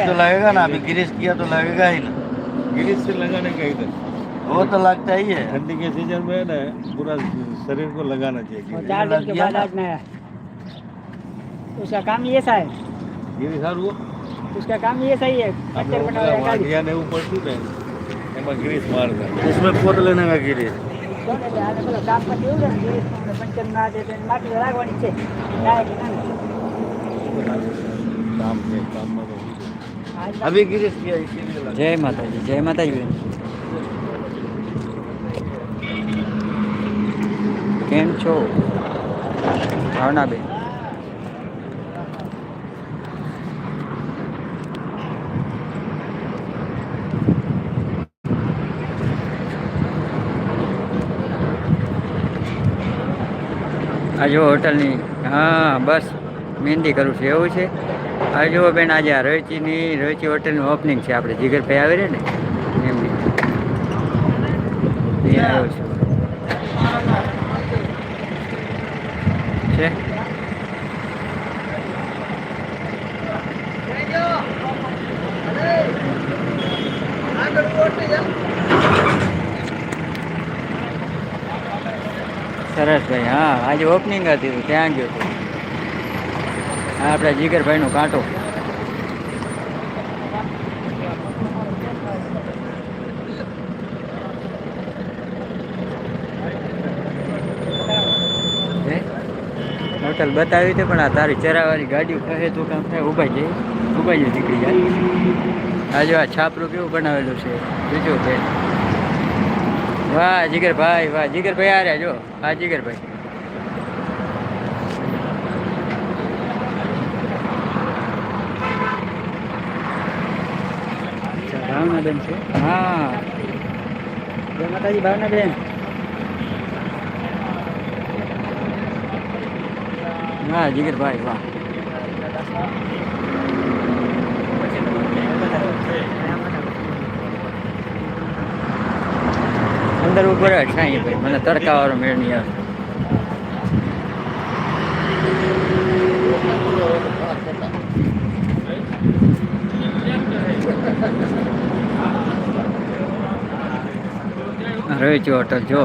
तो लगेगा ना अभी गिरीश किया तो लगेगा ही ना गिरीश से लगाने का इधर वो तो लगता ही है ठंडी के सीज़न में ना पूरा शरीर को लगाना चाहिए चार दिन के बाद उसका काम ये सा है ये सर वो उसका काम ये सही है पत्थर बना हुआ है ऊपर टूट है એમાં ગ્રીસ મારતા इसमें खोद लेने का गिरीश કોણ એટલે આને પેલો કામ પછી એવું ને કે પંચર ના દે તો માટી રાખવાની છે થાય કે ના કામ છે કામમાં તો આજ अभी गिरीश किया इसीलिए लगा। જય માતાજી જય માતાજી બેન કેમ છો ભાવનાબેન આ જો હોટલની, હા, બસ, મહેંદી કરું છું, એવું છે? આ જુઓ બેન, આજે આ રોચીની રોચી હોટલનું ઓપનિંગ છે, આપણે જીગરભાઈ આવે છે ને, એમની. એવું છે. સરસ ભાઈ, હા, આજે ઓપનિંગ હતી તો ત્યાં ગયો હતો આ આપણા જીગરભાઈનો કાંટો. હે? હોટલ બતાવી હતી, પણ આ તારી ચરાવાળી ગાડીઓ કહે તો કામ થાય, ઊભા જઈ ઊભા જઈ નીકળી જાય આ આ છાપરું કેવું બનાવેલું છે? બીજું છે વાહ જીગરભાઈ વાહ જીગરભાઈ આ રહ્યા જો. આ જીગરભાઈ. ભાવનાબેન છે? હા. જય માતાજી ભાવના બેન હા જીગરભાઈ વાહ. અંદર ઉપર જ છાંય ભાઈ. મને તડકાવાળો મેળ નહીં આવે. રવેચી હોટલ જો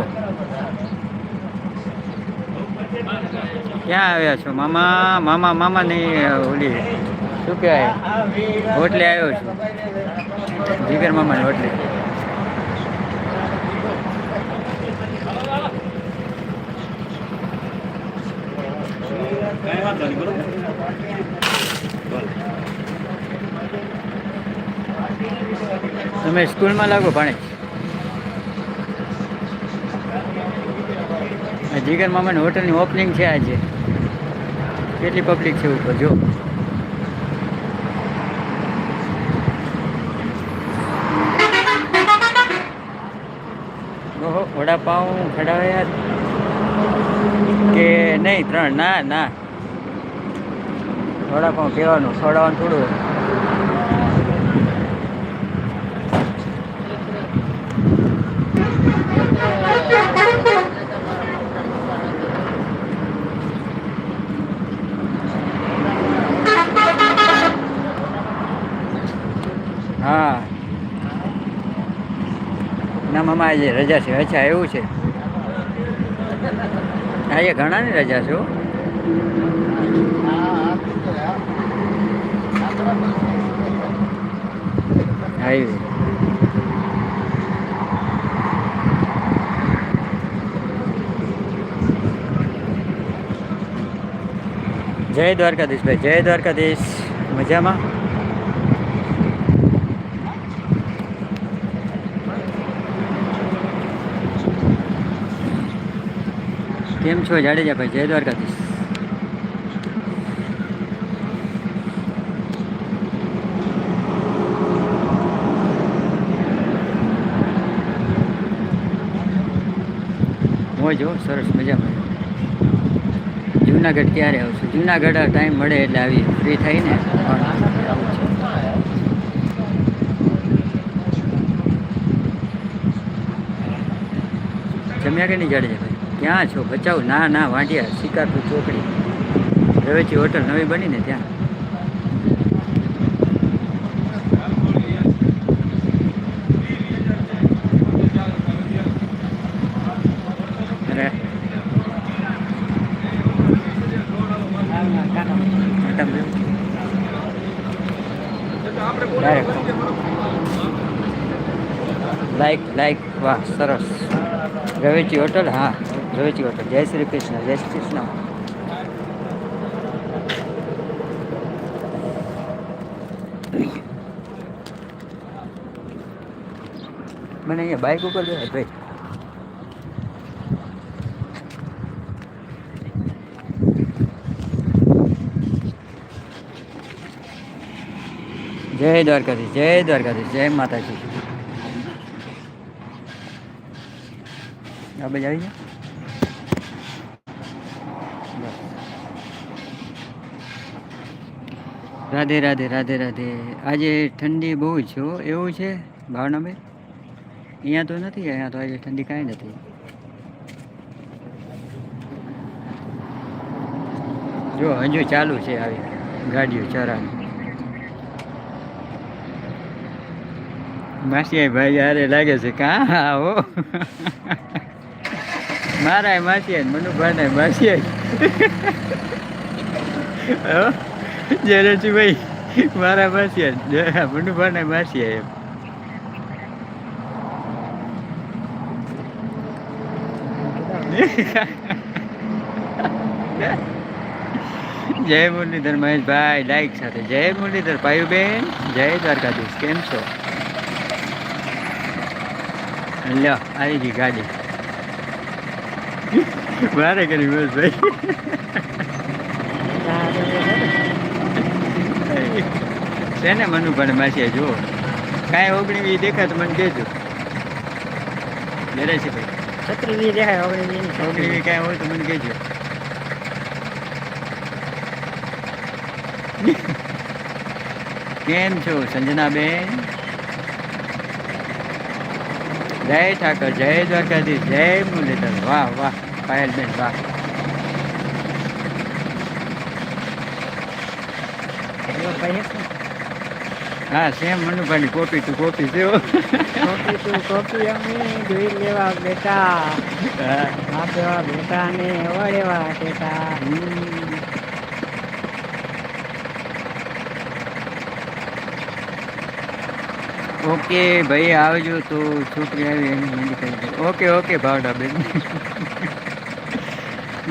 ક્યાં આવ્યા છો? મામા મામા મામા ની ઓલી, શું કહેવાય? હોટલે આવ્યો છું. જીગર મામાની હોટલે. વાંધો બરોબર તમે સ્કૂલમાં લાગો ભણે. જીગર મામાની હોટલની ઓપનિંગ છે આજે. કેટલી પબ્લિક છે ઉપર, જો. ઓહો, વડાપાઉં ખડાવ્યા કે નહીં? ત્રણ, ના ના. વડાપાઉં પીવાનું છોડાવાનું થોડું હા. ના, મામા, આજે રજા છે. અચ્છા, એવું છે. આજે ઘણાની રજા છે હાઈવે જય દ્વારકાધીશ ભાઈ જય દ્વારકાધીશ. મજામાં? કેમ છો જાડેજા ભાઈ? જય દ્વારકાધીશ. મોજ હો, સરસ મજામાં. જુનાગઢ ક્યારે આવશું? જુનાગઢ ટાઈમ મળે એટલે આવી ફ્રી થઈને આવું છે. જમ્યા કે નહીં જાડે ભાઈ? ક્યાં છો? બચાવ. ના ના વાંઢિયા શિકારપુર ચોકડી. રવેચી હોટલ નવી બની ને ત્યાં? લાઈક લાઈક વાહ, સરસ. રવેચી હોટલ? હા, રવેચી હોટલ. જય શ્રી કૃષ્ણ, જય શ્રી કૃષ્ણ. મને અહીંયા બાઇક ઉપર બેસે ભાઈ. જય દ્વારકાધીશ જય દ્વારકાધીશ, જય માતાજી. આ બાજુ આવી જા રાધે રાધે રાધે રાધે. આજે ઠંડી બહુ છે હો. એવું છે? ભાવનાભાઈ અહીંયા તો નથી, અહીંયા તો આજે ઠંડી કાંઈ નથી. જો, હજુ ચાલુ છે આવી ગાડીઓ ચરાની માસી ભાઈ યારે લાગે છે કા હો. મારા માસી મનુભાઈ માસી જયરાજી ભાઈ મારા માસી મનુભાઈ માસી એમ જય મુરલીધર મહેશભાઈ લાઈક સાથે જય મુરલીધર પાયુબેન જય દ્વારકાધીશ કેમ છો લ્યો આવી ગઈ ગાડી મારે કરી બસ ભાઈ છે ને મનુ પણ માસી જુઓ કાંઈ ઓગણી વી દેખાય તો મને કહેજો જરા છે ભાઈ છત્રી વી દેખાય ઓગણી વી ઓગણી વી કાંઈ હોય તો મને કહેજો કેમ છો સંજનાબેન જય ઠાકર જય દ્વારકાધીશ જય મુરલીધર વાહ વાહ પાયલબેન વાહ. હા સેમ મનુભાઈની કોપી તું કોપી છે કોપી તું કોપી અમે જોઈ લેવા બેટા હા. બેટા ને વળેવા બેટા હમ. ઓકે ભાઈ આવજો તો છોકરી આવી એની મહેંદી કરી ઓકે ઓકે ભાવડા બેન.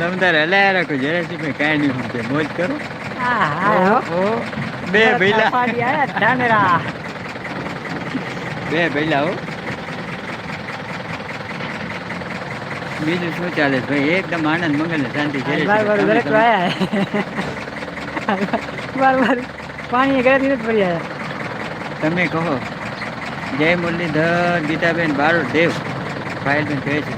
દમદાર હલાયા રાખો જરાસી ભાઈ કાંઈ નહીં સમજે. મોજ કરો. બે ભૈલા બે ભૈલા હો. બીજું શું ચાલે ભાઈ? એકદમ આનંદ મંગલ ને શાંતિ પાણી ઘરે નથી પડી આયા. તમે કહો. જય મુરલીધર, ગીતાબેન બારોટ દેવ. ફાયલબેન કહે છે.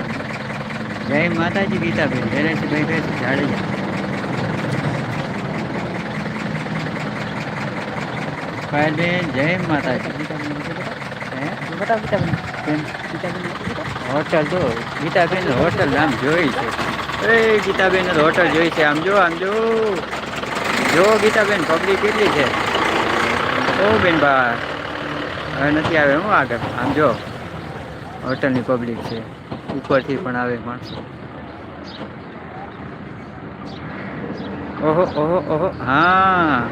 જય માતાજી, ગીતાબેન. જયરાજભાઈ કહે છે જાડેજા ફાયલબેન જય માતાજી. ગીતાબેન બતાવ હોટલ તો ગીતાબેન હોટલ આમ જોઈ છે. એ ગીતાબેન હોટલ જોઈ છે. આમ જો આમ જો. જો ગીતાબેન, પબ્લિક કેટલી છે? ઓ બેન બા હવે નથી આવે હું આગળ આમ જો, હોટલની પબ્લિક છે. ઉપરથી પણ આવે પણ. ઓહો ઓહો ઓહો, હા.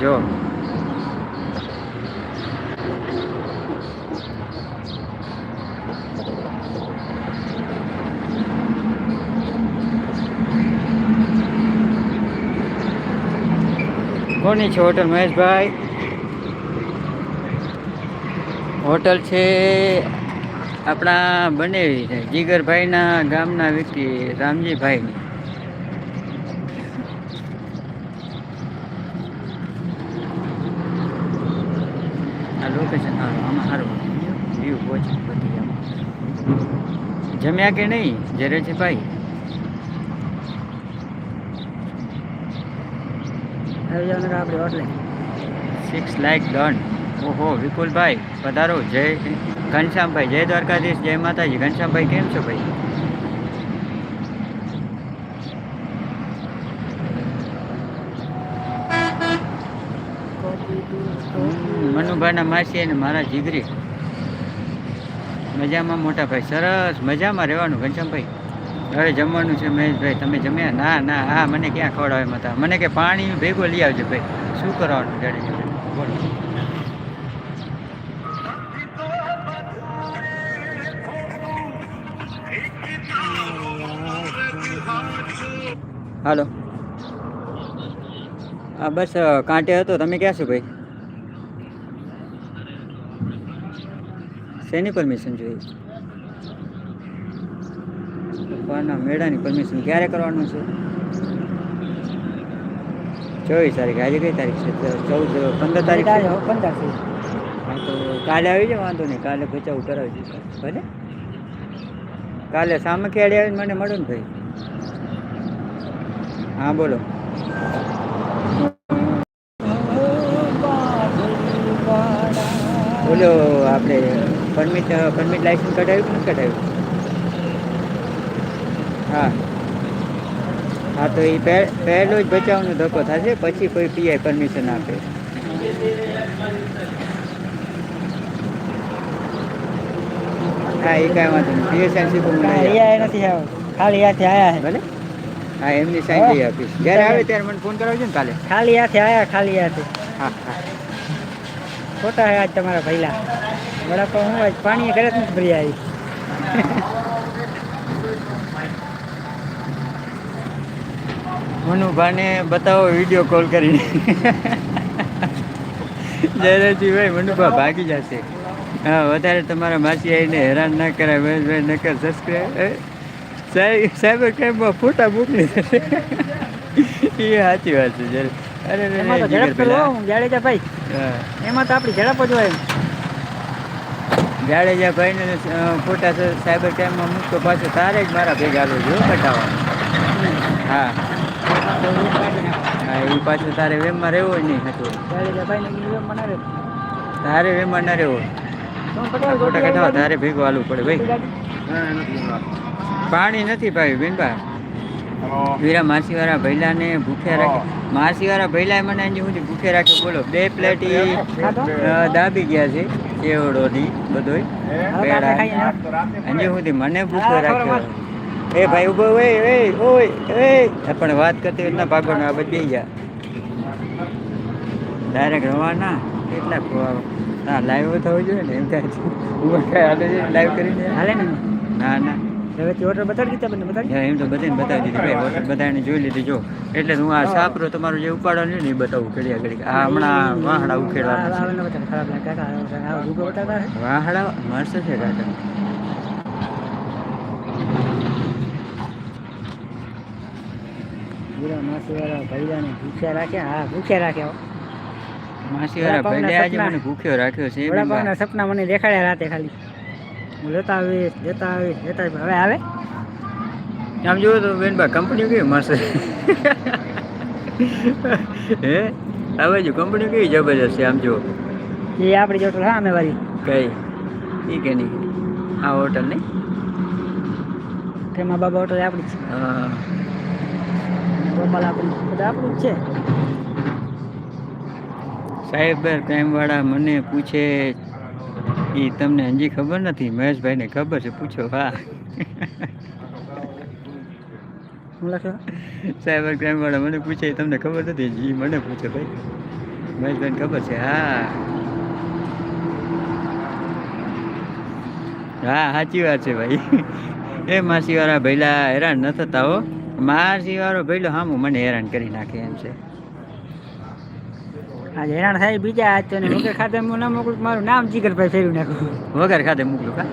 જો. કોની છે હોટલ મહેશભાઈ? હોટલ છે આપણા બનેવી છે જીગરભાઈના ગામના વ્યક્તિ રામજીભાઈની. આ લોકેશન સારું આમાં સારું. વ્યૂ પહોંચે બધી જમ્યા કે નહીં જરે છે ભાઈ? આવી આપણે હોટલે. સિક્સ લાઈક ડન ઓહો વિપુલભાઈ. પધારો. જય ઘનશ્યામભાઈ. જય દ્વારકાધીશ. જય માતાજી. ઘનશ્યામભાઈ, કેમ છો ભાઈ? મનુભાઈના માસી અને મારા જીગરી. મજામાં મોટા ભાઈ. સરસ મજામાં રહેવાનું ઘનશ્યામભાઈ. હવે જમવાનું છે મહેશભાઈ. તમે જમ્યા? ના ના. હા, મને ક્યાં ખવડાવે મતા મને કે પાણી ભેગો લઈ આવજો ભાઈ. શું કરવાનું? જાડેજા બોલો. હાલો. હા બસ કાંટે હતો. તમે ક્યાં છો ભાઈ? શેની પરમિશન જોઈએ? પપ્પાના મેળાની પરમિશન ક્યારે કરવાનું છે? ચોવીસ તારીખ. આજે કઈ તારીખ છે? ચૌદ પંદર તારીખ પંદર છે. હા તો કાલે આવી જાય વાંધો નહીં. કાલે ભચાવું કરાવી દઉં ભલે? કાલે સામે ખેડી આવીને મને મળો ને ભાઈ. હા બોલો. બોલો આપણે પરમિટ પરમિટ લાઇસન્સ કઢાવ્યું કે નથી કઢાવ્યું હા. હા તો એ પહેલો જ બચાવનો ધક્કો થશે પછી કોઈ પીઆઈ પરમિશન આપે. હા એ કાંઈ વાંધો નહીં. પીએસઆઈ હું લઈ આવીશ. અહીંયા નથી આવ્યો ખાલી હાથે આયા છે ભલે. હા એમની સાઈન લઈ આપીશ. જ્યારે આવે ત્યારે મને ફોન કરાવજો ને કાલે. ખાલી હાથે આયા ખાલી હાથે. હા હા. ખોટા હે આજ તમારા ભૈલા વડાપાવ હું આજ પાણી ઘરે જ નથી ભરી આવી. મનુભાને બતાવો વીડિયો કોલ કરીને. જયરાજભાઈ મનુભા ભાગી જશે. હા વધારે તમારા માસી આવીને હેરાન ના કરાય મહેશભાઈ નકર સબસ્ક્રાઈબ સાહેબ સાહેબ કેમ્પમાં ફોટા મોકલી દેશે એ સાચી વાત છે જ્યારે અરે અરે, એમાં તો ઝડપ તો જાડેજા ભાઈ. એમાં તો આપણી ઝડપ જ હોય જાડેજા ભાઈને ફોટા સાયબર ક્રાઇમમાં મૂકતો પાછો તારે જ મારા ભેગા આવ્યો જો કટાવવા હા. હા એ પાછું તારે વેમમાં રહેવો જ નહીં હતું જાડેજા ભાઈને એમ તારે વેમમાં ન રહેવો. ફોટા કઢાવા કઢાવવા તારે ભેગો હાલવું પડે ભાઈ. પાણી નથી ભાઈ બેનભા વીરા માસીવાળા ભૈલાને ભૂખ્યા રાખે. માસીવાળા ભૈલાએ મને અંજી સુધી ભૂખે રાખ્યો બોલો. બે પ્લેટ દાબી ગયા છે ચેવડોની બધોય. પેડા અંજી સુધી મને ભૂખે રાખ્યો. એ ભાઈ ઊભો ઓય ઓય ઓય એ. પણ વાત કરતી હોય ના ભાગવાનું આ બધી ગયા. ડાયરેક્ટ રવાના કેટલા ના લાઈવ થવું જોઈએ ને એમ છે. લાઈવ કરીને હાલે ને. ના ના. હવેથી બતાડી દીધા બંને બતાડી એમ તો બધાને બતાવી દીધી. ભાઈ હોટલ બધાને જોઈ લીધી જો. એટલે હું આ સાપરો તમારું જે ઉપાડવાનું ને એ બતાવું ઘડી આ હમણાં વાહડા ઉખેડવાના મને વાહડા મસ્ત છે કાકા. માસીવાળા ભૈયાને ભૂખ્યા રાખ્યા હા ભૂખ્યા રાખ્યા હો. માસી ભાઈ આજે મને ભૂખ્યો રાખ્યો છે સપના મને દેખાડ્યા રાતે ખાલી. હું લેતા આવીશ લેતા આવીશ લેતા આવીશ. હવે આવે? આમ જુઓ તો બેનભાઈ કંપની કેવી મળશે? હે? હવે જો કંપની કેવી જબરજસ્ત છે આમ જુઓ. એ આપણી હોટલ હા અમે વાળી. કઈ? એ કે નહીં. આ હોટલ નહીં? તેમાં બાબા હોટલ આપણી છે. હા. ગોપાલ આપણી બધા આપણું જ છે. સાહેબ ટાઈમવાળા મને પૂછે એ તમને હજી ખબર નથી. મહેશભાઈને ખબર છે. પૂછો, હા. સાયબર સાયબર ક્રાઇમવાળા મને પૂછે તમને ખબર નથી? એ મને પૂછે, ભાઈ. મહેશભાઈને ખબર છે, હા. હા, સાચી વાત છે, ભાઈ. એ માસીવાળા ભૈલા હેરાન ન થતા હો. માસીવાળો ભૈલો હામું મને હેરાન કરી નાખે એમ છે. આજે હેરાન થાય બીજા આજ તો વગર ખાતે હું ના મોકલું મારું નામ જીગરભાઈ ફેરવી નાખું. વગર ખાતે મોકલું કા?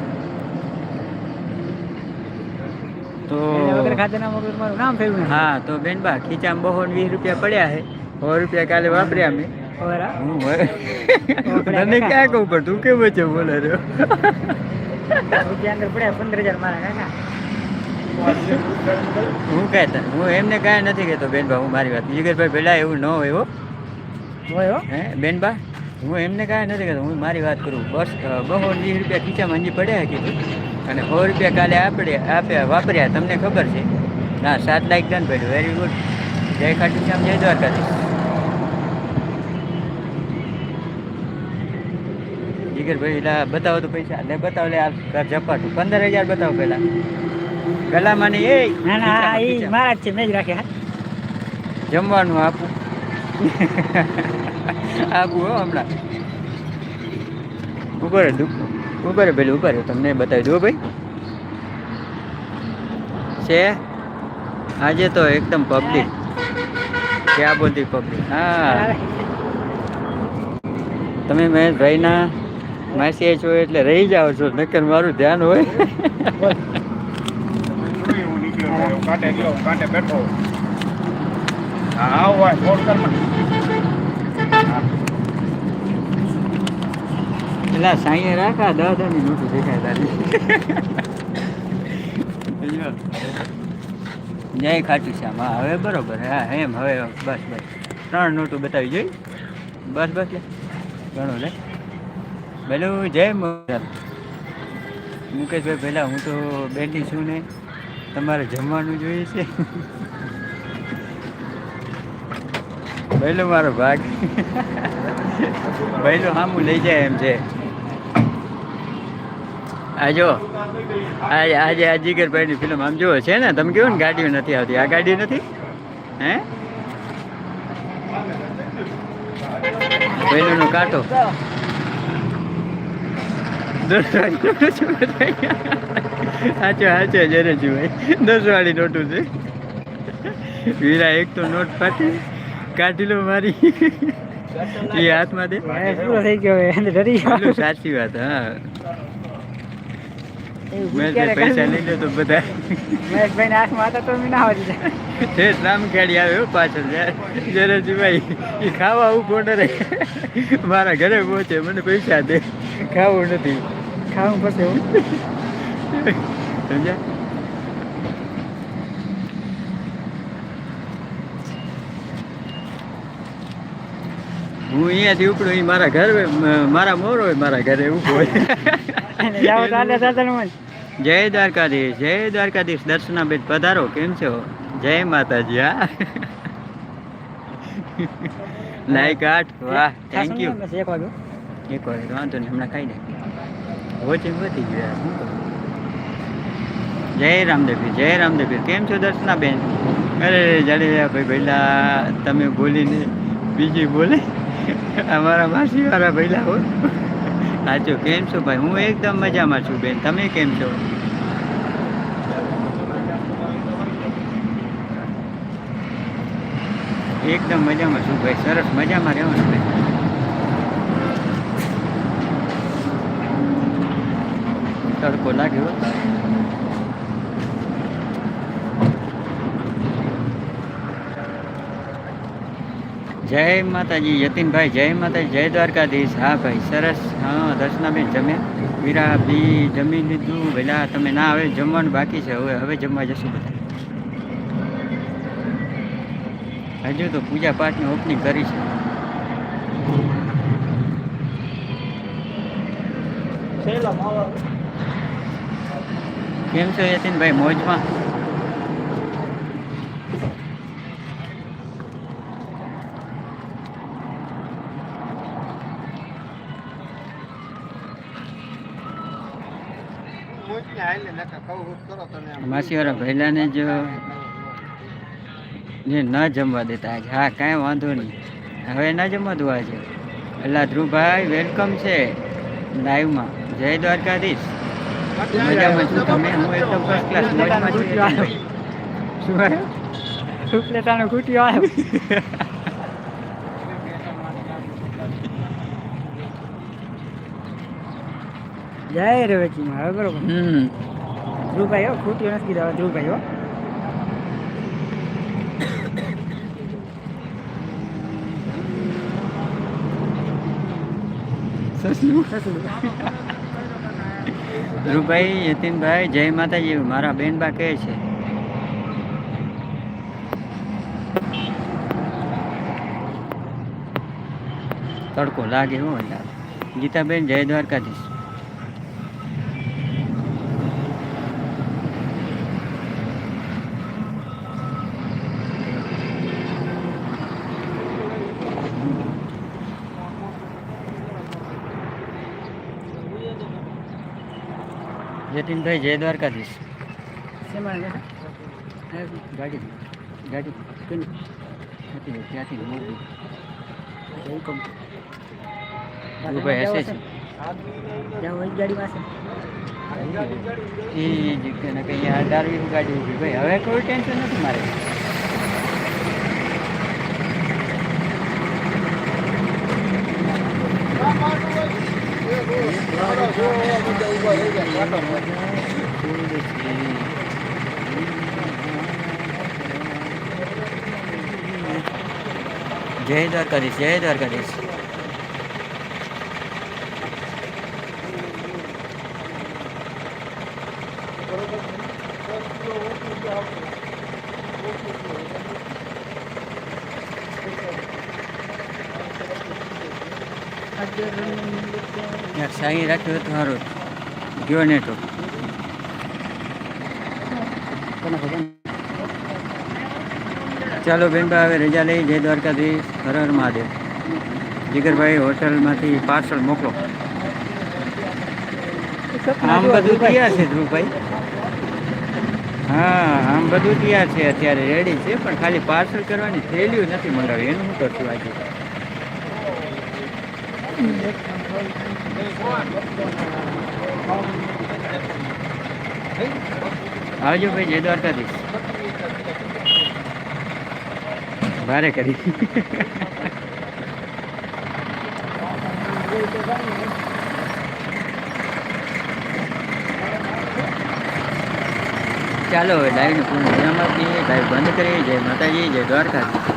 તો વગર ખાતે ના મોકલું મારું નામ ફેરવી નાખું. હા તો બેનબા ખીચામાં બહો વીસ રૂપિયા પડ્યા છે. સો રૂપિયા કાલે વાપર્યા મેં હું તને ક્યાં કહું પણ તું કેમ છે બોલે રહ્યો? પડ્યા પંદર હજાર મારા કાકા. હું કહેતા હું એમને કાંઈ નથી કહેતો બેનબા હું મારી વાત જીગરભાઈ પહેલાં એવું ન હોય હો. હોય હો બેનબા હું એમને કાંઈ નથી કહેતો હું મારી વાત કરું. બસ બસો વીસ રૂપિયા ખીચામાં હજી પડ્યા કીધું. અને સો રૂપિયા કાલે આપણે આપ્યા વાપર્યા તમને ખબર છે. ના સાત લાખ ધન પડ્યું. વેરી ગુડ જય ખાટુ શ્યામ જય દ્વારકાધીશ. જીગરભાઈ લા બતાવો તો પૈસા. લે બતાવો લે આ ઝપાટું. પંદર હજાર બતાવો પહેલા. ગલામાં મને એ ના ના એ મારા જ છે મેં જ રાખ્યા. જમવાનું આપું. આપું હો હમણાં. ઉપર હે, દુઃખ ઉપર હે પેલું ઉપર હે. તમને બતાવી દો ભાઈ. છે? આજે તો એકદમ પબ્લિક ક્યાં બધી પબ્લિક હા. તમે મહેશભાઈના માસી છો એટલે રહી જાઓ છો. નકર મારું ધ્યાન હોય. કાંટે ગયો કાંટે બેઠો. હા ભાઈ ફોન કર પેલા સાંઈએ રાખા દસ હજારની નોટું દેખાય તારી. જય ખાટુ શ્યામ હવે બરોબર, હા, એમ, હવે બસ બસ. ત્રણ નોટું બતાવી જોઈ. બસ બસ, લે. ઘણું લે. પેલું જય મુકેશભાઈ પહેલાં હું તો બેઠી છું ને, તમારે જમવાનું જોઈએ છે. પહેલો મારો ભાગ. પહેલો સામું લઈ જાય એમ છે. આ જો આજે આજે આ જીગરભાઈની ફિલ્મ આમ જુઓ, છે ને? તમે કેવું ને ગાડીઓ નથી આવતી? આ ગાડી નથી? હે? પહેલુંનો કાંટો. સાચો સાચો જરે છું ભાઈ દસ વાળી નોટું છે. વીરા એક તો નોટ પાટી. કાઢી લો મારી. એ હાથમાં દે. પૂરો થઈ ગયો એને ડરી ગયો. સાચી વાત હા. પૈસા? લઈ લો તો બધા મહેશભાઈને હાથમાં હતા તો મેં ના આવ્યો પાછળ એ ખાવા ઊભો ન મારા ઘરે પહોંચે મને પૈસા દે. ખાવું નથી. ખાવું પડશે સમજ્યા? હું અહીંયાથી ઉપડું એ મારા ઘર મારા મોર હોય મારા ઘરે ઊભો હોય. જય દ્વારકાધીશ જય દ્વારકાધીશ દર્શના બેટ પધારો કેમ છો? જય માતાજી હા. લાઈક આઠ વાહ થેન્ક યુ એક વાગ્યો. એક વાર વાંધો નહીં હમણાં ખાઈ નાખી વોચિંગ વધી ગયા શું કરું? જય રામદેવી જય રામદેવી કેમ છો દર્શના બેન અરે જાડેજા ભાઈ ભઈલા તમે બોલીને બીજી બોલે. અમારા માસી વાળા ભઈલા હો. સાચું, કેમ છો ભાઈ? હું એકદમ મજામાં છું બેન. તમે કેમ છો? એકદમ મજામાં છું ભાઈ. સરસ મજામાં રહેવાનું ભાઈ તડકો લાગ્યો જય માતાજી યતીનભાઈ જય માતાજી જય દ્વારકાધીશ. હા ભાઈ સરસ. હા દર્શનાબેન જમ્યા વીરા બી જમી લીધું. પેલા તમે ના હવે જમવાનું બાકી છે. હવે હવે જમવા જશું બધા. હજુ તો પૂજા પાઠની ઓપનિંગ કરી છે. કેમ છો યતીનભાઈ મોજમાં? માસીવાળા ભૈલાને જો ને ન જમવા દેતા આજે. હા કાંઈ વાંધો નહીં. હવે ના જમવા દો આજે. એટલે ધ્રુવભાઈ વેલકમ છે લાઈવમાં. જય દ્વારકાધીશ. મજામાં છું. તમે? હું એકદમ ફર્સ્ટ ક્લાસ મોજમાં છું. શું આવ્યું ઉપલેટાનો ખૂટ્યો આવ્યો. જય રવેચીમાં હવે બરોબર. હમ. ધ્રુવભાઈ હો ખૂટ્યો નથી કીધા ધ્રુવભાઈ હો. સસલું. સસલું. ધ્રુવભાઈ યતીનભાઈ જય માતાજી. મારા બેનબા કહે છે. તડકો લાગે હો ગીતાબેન જય દ્વારકાધીશ. જતીનભાઈ જય દ્વારકાધીશ? ગાડી ગાડી ત્યાંથી મોરબી. ઊભા હશે છે એ જ કે આ ડારવી ગાડી ઊભી ભાઈ હવે કોઈ ટેન્શન નથી મારે だと思います。ジェイドアルカです、ジェイドアルカです。Yang saya rakyat harus. કોને ખબર ચાલો બેનભાઈ હવે રજા લઈ, જય દ્વારકાધીશ, હર હર મહાદેવ. જીગરભાઈ હોટલમાંથી પાર્સલ મોકલો. આમ બધું તૈયાર છે ધ્રુવભાઈ? હા, આમ બધું તૈયાર છે, અત્યારે રેડી છે, પણ ખાલી પાર્સલ કરવાની થેલીઓ નથી મંગાવી. એનું શું કરશું આજે? આવજો ભાઈ, જય દ્વારકાધીશ. ભારે કરી. ચાલો હવે લાઈવને પૂર્ણ વિરામ આપીએ. લાઈવ બંધ કરીએ. જય માતાજી, જય દ્વારકાધીશ.